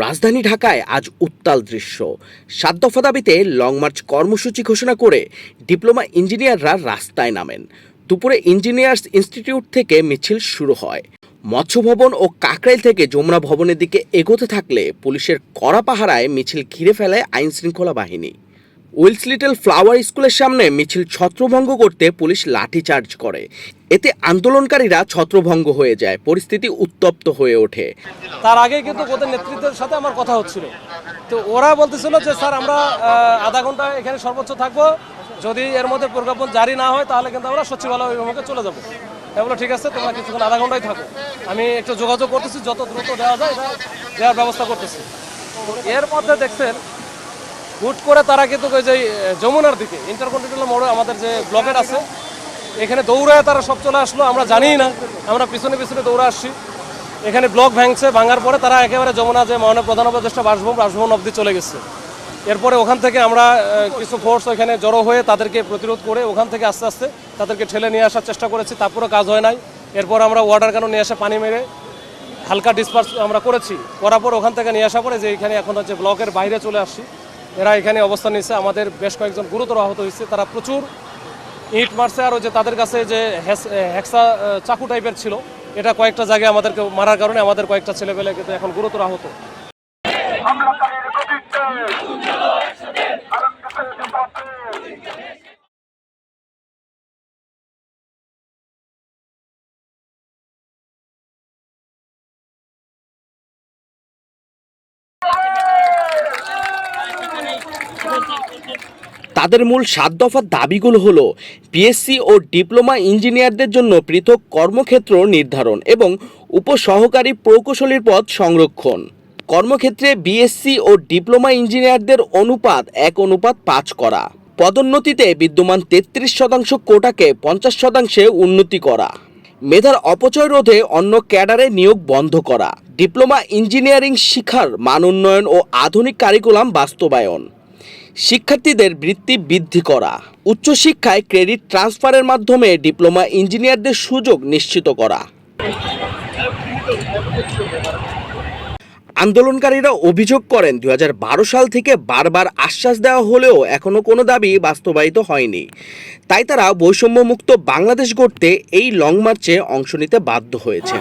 রাজধানী ঢাকায় আজ উত্তাল দৃশ্য। সাত দফা দাবিতে লং মার্চ কর্মসূচি ঘোষণা করে ডিপ্লোমা ইঞ্জিনিয়াররা রাস্তায় নামেন। দুপুরে ইঞ্জিনিয়ার্স ইনস্টিটিউট থেকে মিছিল শুরু হয়। মৎস্য ভবন ও কাকরাইল থেকে যমুনা ভবনের দিকে এগোতে থাকলে পুলিশের কড়া পাহারায় মিছিল ঘিরে ফেলে আইনশৃঙ্খলা বাহিনী। উইলস লিটল ফ্লাওয়ার স্কুলের সামনে মিছিল ছত্রভঙ্গ করতে পুলিশ লাঠিচার্জ করে। এতে আন্দোলনকারীরা ছত্রভঙ্গ হয়ে যায় পরিস্থিতি উত্তপ্ত হয়ে ওঠে। তার আগে কিন্তু ওদের নেতৃত্বের সাথে আমার কথা হচ্ছিল। তো ওরা বলতেছিল যে স্যার আমরা আধা ঘণ্টা এখানে সর্বোচ্চ থাকব। যদি এর মধ্যে প্রজ্ঞাপন জারি না হয় তাহলে কিন্তু আমরা সচিবালয় অভিমুখে চলে যাব। বললাম, ঠিক আছে তোমরা কিছুক্ষণ আধা ঘন্টায় থাকো। আমি একটু যোগাযোগ করতেছি যত দ্রুত দেওয়া যায় দেওয়ার ব্যবস্থা করতেছি। এর মধ্যে দেখছেন হুট করে তারা কিন্তু ওই যে যমুনার দিকে ইন্টারকন্টিনেন্টাল মোড়ে আমাদের যে ব্লকেট আছে, এখানে দৌড়ায় তারা সব চলে আসলো, আমরা জানি না, আমরা পিছনে পিছনে দৌড়ে আসছি। এখানে ব্লক ভাঙছে, ভাঙার পরে তারা একেবারে যমুনা যে মাননীয় প্রধান উপদেষ্টা বাসভবন বাসভবন অবধি চলে গেছে। এরপরে ওখান থেকে আমরা কিছু ফোর্স ওখানে জড়ো হয়ে তাদেরকে প্রতিরোধ করে ওখান থেকে আস্তে আস্তে তাদেরকে ঠেলে নিয়ে আসার চেষ্টা করেছি তারপরেও কাজ হয় নাই। এরপর আমরা ওয়াটার কেন নিয়ে আসে পানি মেরে হালকা ডিসপার্স আমরা করেছি। করার পর ওখান থেকে নিয়ে আসার পরে যে এখানে এখন হচ্ছে ব্লকের বাইরে চলে আসছি। এরা এখানে অবস্থান নিয়েছে। আমাদের বেশ কয়েকজন গুরুতর আহত হয়েছে। তারা প্রচুর ইট মারছে। আর ওই যে তাদের কাছে যে হেক্সা চাকু টাইপের ছিল, এটা কয়েকটা জায়গায় আমাদেরকে মারার কারণে আমাদের কয়েকটা ছেলেপেলে কিন্তু এখন গুরুতর আহত। তাদের মূল সাত দফার দাবিগুলো হলো পিএসসি ও ডিপ্লোমা ইঞ্জিনিয়ারদের জন্য পৃথক কর্মক্ষেত্র নির্ধারণ এবং উপসহকারী প্রকৌশলীর পদ সংরক্ষণ। কর্মক্ষেত্রে বিএসসি ও ডিপ্লোমা ইঞ্জিনিয়ারদের অনুপাত এক অনুপাত পাঁচ করা। পদোন্নতিতে বিদ্যমান তেত্রিশ শতাংশ কোটাকে পঞ্চাশ শতাংশে উন্নতি করা। মেধার অপচয় রোধে অন্য ক্যাডারে নিয়োগ বন্ধ করা। ডিপ্লোমা ইঞ্জিনিয়ারিং শিক্ষার মান উন্নয়ন ও আধুনিক কারিকুলাম বাস্তবায়ন। শিক্ষার্থীদের বৃত্তি বৃদ্ধি করা। উচ্চশিক্ষায় ক্রেডিট ট্রান্সফারের মাধ্যমে ডিপ্লোমা ইঞ্জিনিয়ারদের সুযোগ নিশ্চিত করা। আন্দোলনকারীরা অভিযোগ করেন দু হাজার বারো সাল থেকে বারবার আশ্বাস দেওয়া হলেও এখনও কোনো দাবি বাস্তবায়িত হয়নি। তাই তারা বৈষম্যমুক্ত বাংলাদেশ গড়তে এই লং মার্চে অংশ নিতে বাধ্য হয়েছে।